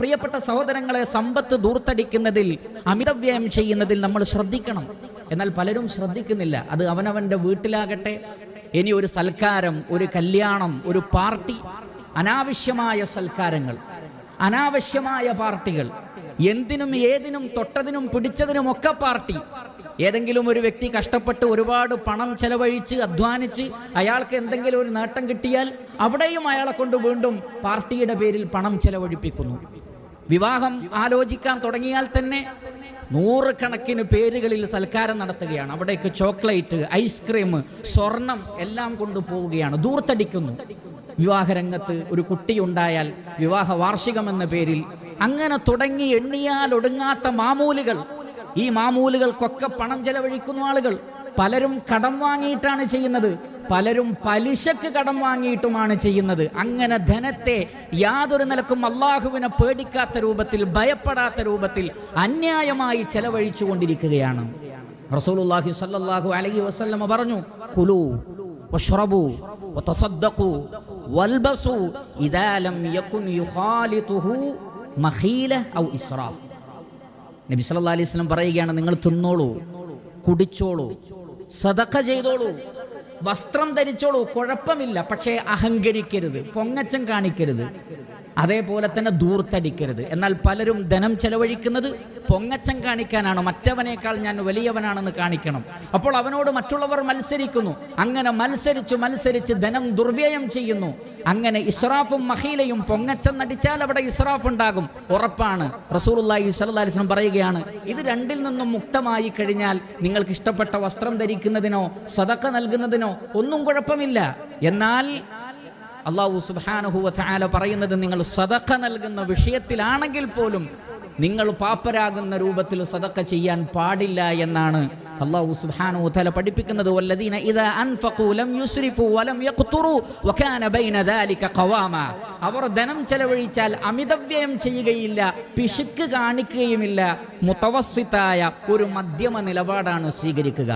പ്രിയപ്പെട്ട സഹോദരങ്ങളെ സമ്പത്ത് ദൂർത്തടിക്കുന്നതിൽ അമിതവ്യയം ചെയ്യുന്നതിൽ നമ്മൾ ശ്രദ്ധിക്കണം. എന്നാൽ പലരും ശ്രദ്ധിക്കുന്നില്ല. അത് അവനവന്റെ വീട്ടിലാകട്ടെ ഇനി ഒരു സൽക്കാരം ഒരു കല്യാണം ഒരു പാർട്ടി അനാവശ്യമായ സൽക്കാരങ്ങൾ അനാവശ്യമായ പാർട്ടികൾ എന്തിനും ഏതിനും തൊട്ടതിനും പിടിച്ചതിനും ഒക്കെ പാർട്ടി. ഏതെങ്കിലും ഒരു വ്യക്തി കഷ്ടപ്പെട്ട് ഒരുപാട് പണം ചെലവഴിച്ച് അധ്വാനിച്ച് അയാൾക്ക് എന്തെങ്കിലും ഒരു നേട്ടം കിട്ടിയാൽ അവിടെയും അയാളെ കൊണ്ട് വീണ്ടും പാർട്ടിയുടെ പേരിൽ പണം ചെലവഴിപ്പിക്കുന്നു. വിവാഹം ആലോചിക്കാൻ തുടങ്ങിയാൽ തന്നെ നൂറുകണക്കിന് പേരുകളിൽ സൽക്കാരം നടത്തുകയാണ്. അവിടേക്ക് ചോക്ലേറ്റ് ഐസ്ക്രീം സ്വർണം എല്ലാം കൊണ്ടുപോവുകയാണ് ദൂർത്തടിക്കുന്നു. വിവാഹരംഗത്ത് ഒരു കുട്ടിയുണ്ടായാൽ വിവാഹ വാർഷികം എന്ന പേരിൽ അങ്ങനെ തുടങ്ങി എണ്ണിയാൽ ഒടുങ്ങാത്ത മാമൂലുകൾ. ഈ മാമൂലുകൾക്കൊക്കെ പണം ചെലവഴിക്കുന്ന ആളുകൾ. പലരും കടം വാങ്ങിയിട്ടാണ് ചെയ്യുന്നത്. പലരും പലിശക്ക് കടം വാങ്ങിയിട്ടുമാണ് ചെയ്യുന്നത്. അങ്ങനെ ധനത്തെ യാതൊരു നിലക്കും അള്ളാഹുവിനെ പേടിക്കാത്ത രൂപത്തിൽ ഭയപ്പെടാത്ത രൂപത്തിൽ അന്യായമായി ചെലവഴിച്ചു കൊണ്ടിരിക്കുകയാണ് പറഞ്ഞു കുലു ഔ നബി അലൈഹി പറയുകയാണ് നിങ്ങൾ തിന്നോളൂ കുടിച്ചോളൂ സദക്ക ചെയ്തോളൂ വസ്ത്രം ധരിച്ചോളൂ കുഴപ്പമില്ല. പക്ഷേ അഹങ്കരിക്കരുത് പൊങ്ങച്ചം കാണിക്കരുത്. അതേപോലെ തന്നെ ദൂർത്തടിക്കരുത് എന്നാൽ പലരും ധനം ചെലവഴിക്കുന്നത് പൊങ്ങച്ചം കാണിക്കാനാണ്. മറ്റവനേക്കാൾ ഞാൻ വലിയവനാണെന്ന് കാണിക്കണം. അപ്പോൾ അവനോട് മറ്റുള്ളവർ മത്സരിക്കുന്നു. അങ്ങനെ മത്സരിച്ചു മത്സരിച്ച് ധനം ദുർവ്യയം ചെയ്യുന്നു. അങ്ങനെ ഇസ്രാഫും മഹീലയും പൊങ്ങച്ചം നടിച്ചാൽ അവിടെ ഇസ്രാഫ് ഉണ്ടാകും. ഉറപ്പാണ്. അലൈഹി വസല്ലം പറയുകയാണ് ഇത് രണ്ടിൽ നിന്നും മുക്തമായി കഴിഞ്ഞാൽ നിങ്ങൾക്ക് ഇഷ്ടപ്പെട്ട വസ്ത്രം ധരിക്കുന്നതിനോ സതക്ക നൽകുന്നതിനോ ഒന്നും കുഴപ്പമില്ല. എന്നാൽ അള്ളാഹു സുബാനഹുവ ചാല പറയുന്നത് നിങ്ങൾ സതക്ക നൽകുന്ന വിഷയത്തിലാണെങ്കിൽ പോലും നിങ്ങൾ പാപ്പരാകുന്ന രൂപത്തിൽ സതക്ക ചെയ്യാൻ പാടില്ല എന്നാണ് അള്ളാഹു സുബ്ഹാനഹു തആല പഠിപ്പിക്കുന്നത്. വല്ലദീന ഇദാ അൻഫഖു ലം യുസ്രിഫു വലം യഖ്തുറു വകാന ബൈന ദാലിക ഖവാമ. അവർ ധനം ചെലവഴിച്ചാൽ അമിതവ്യയം ചെയ്യുകയില്ല പിശുക്ക് കാണിക്കുകയുമില്ല. മുത്തവസ്സിത്തായ ഒരു മധ്യമ നിലപാടാണ് സ്വീകരിക്കുക.